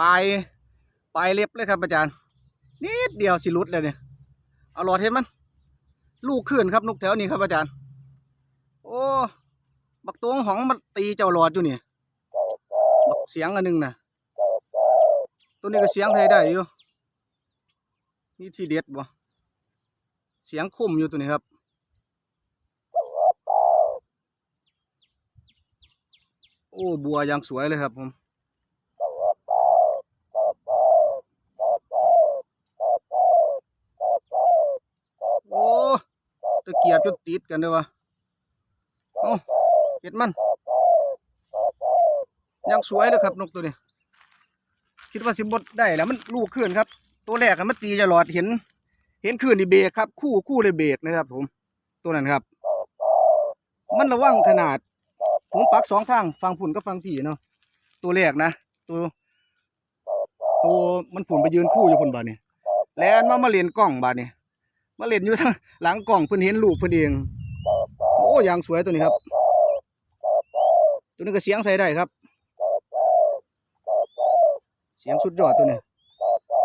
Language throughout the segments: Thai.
ปลายปลายเล็บเลยครับอาจารย์ นิดเดียวสิหลุดเลยเนี่ยเอาหลอดเห็นมัน ลูกขึ้นครับนกแถวนี้ครับอาจารย์ โอ้ บักตวงหองมันตีเจ้าหลอดอยู่นี่บักเสียงอันหนึงนะตัวนี้ก็เสียงไทยได้อยู่นี่ที่เด็ดบ่เสียงคมอยู่ตัวนี้ครับโอ้บัวยังสวยเลยครับผม โอ้ตะเกียบ จนติดกันเลยวะโอ้เห็ดมันยังสวยเลยครับนกตัวนี้ คิดว่าสิบดได้แล้วมันลูกขึ้นครับ ตัวแรกมันตีจะหลอดเห็น เห็นขึ้นนี่เบรกครับ คู่คู่เลยเบรกนะครับ ผม ตัวนั้นครับ มันระวังขนาด ผมปักสองทางฟังผุ่นกับฟังผีเนาะตัวแรกนะตัวตัวมันผุ่นไปยืนคู่อยู่พุ่นบาดนี่แล้วมามาเล่นกล้องบาดนี่ มาเล่นอยู่ทางหลังกล้องเพิ่อนเห็นลูกเพิ่อนเองโอ้ยางสวยตัวนี้ครับ ตัวนี้ก็เสียงใส่ได้ครับ เสียงสุดยอดตัวนี้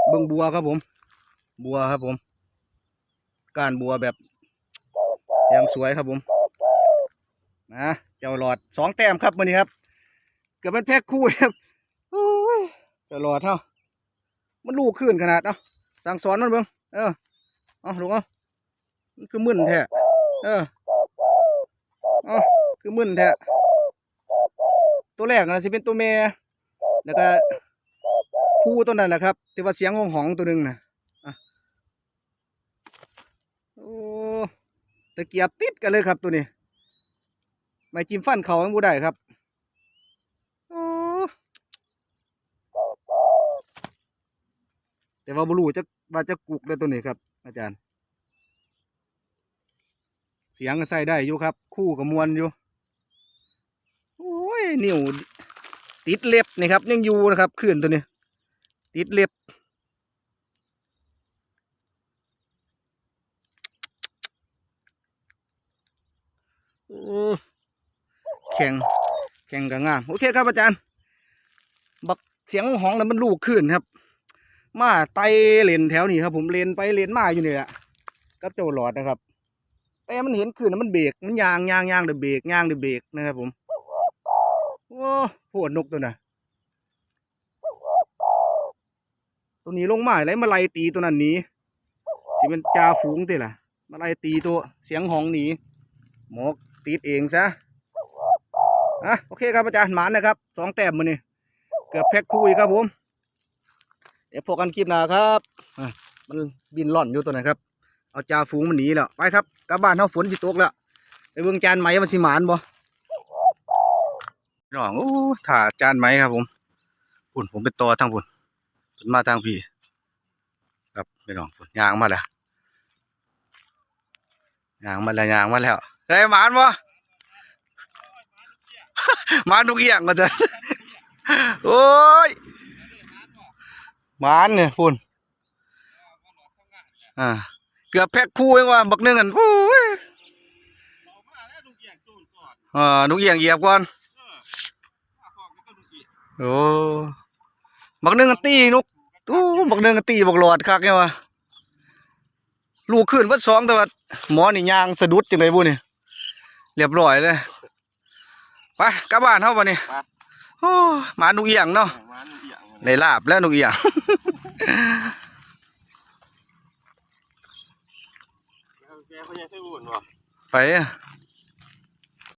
เบิ่งบัวครับผม บัวครับผม กานบัวแบบยังสวยครับผมนะเจ้าหลอดสองแต้มครับวันนี้ครับ เกือบเป็นแพ็คคู่ครับเจ้าหลอดเท่ามันลูกขึ้นขนาดเนาะสั่งสอนมันเบิ่งเออ เอลูกเอามันคือมึนแท้เออเอคือมึนแท้ตัวแรกนะสิเป็นตัวเมียแล้วก็คู่ตัวนั้นแหละครับที่ว่าเสียงของหองตัวหนึ่งนะอะโอ้ตะเกียบติดกันเลยครับตัวนี้ไม่จิ้มฟันเขายังบ่ได้ครับแต่ว่าบรูจะว่าจะกุกได้ตัวนี้ครับ อาจารย์ เสียงก็ใส่ได้อยู่ครับ คู่กับมวลอยู่ โอ้ยนิ้วติดเล็บนี่ครับยังอยู่นะครับขึ้นตัวนี้ ติดเล็บโอ้แข่งแข่งกับงาม โอเคครับอาจารย์ บักเสียงห้องแล้วมันลูกขึ้นครับ มาไตเลนแถวนี้ครับ ผมเลนไปเลนมาอยู่นี่แหละกับเจ้าหลอดนะครับ แต่มันเห็นขึ้นแล้วมันเบรกมันยางยางยางเดือเบรกยางเดือเบรกนะครับผมโอ้โหดนกตัวน่ะตัวนี้ลงมาอะไรมาไล่ตีตัวนั้นหนีสิเป็นจาฝูงติล่ะ มาไล่ตีตัวเสียงห้องหนีหมอกติดเองซะอะโอเคครับอาจารย์หมานนะครับสองแต้มมือนี่เกือบแพ็คคู่อีกครับผม ดี๋ยวพบกันคลิปหน้าครับมันบินล่อนอยู่ตัวไหนครับ เอาจ่าฝูงมันหนีแล้วไปครับกลับบ้านเท่าฝนสิตกแล้วไปเบิ่งจานไหมมันสิหมานบ่น้องโอ้ถ่าจานไหมครับผมปุ่นผมเป็นตัวทางปุ่นเพิ่นมาทางพี่ครับพี่น้องปุ่นยางมาแล้วยางมาแล้วยางมาแล้วได้หมานบ่หมานุกเอียงก็จะโอ้ย หมานเนี่ยพุ่นอ่าเกือบแพ็คคู่เองว่าบักหนึงอันโอ้ยอ่านุกเอียงเหยียบก่อนโอ้บักหนึงอันตีนุกตู้บักหนึงอันตีบักหลอดคักเนี่ยว่ะลูกขึ้นวัดสองแต่ว่าหมอนี่ยางสะดุดจังไดบุนี่เรียบร้อยเลยไปกลับบ้านเฮาบ่นี่ไปโอ้หมานุกเอียงเนาะ มาหนูเอียงได้ลาบแล้วนุกเอียงแกเขาจะใช้บุญวะไปอะ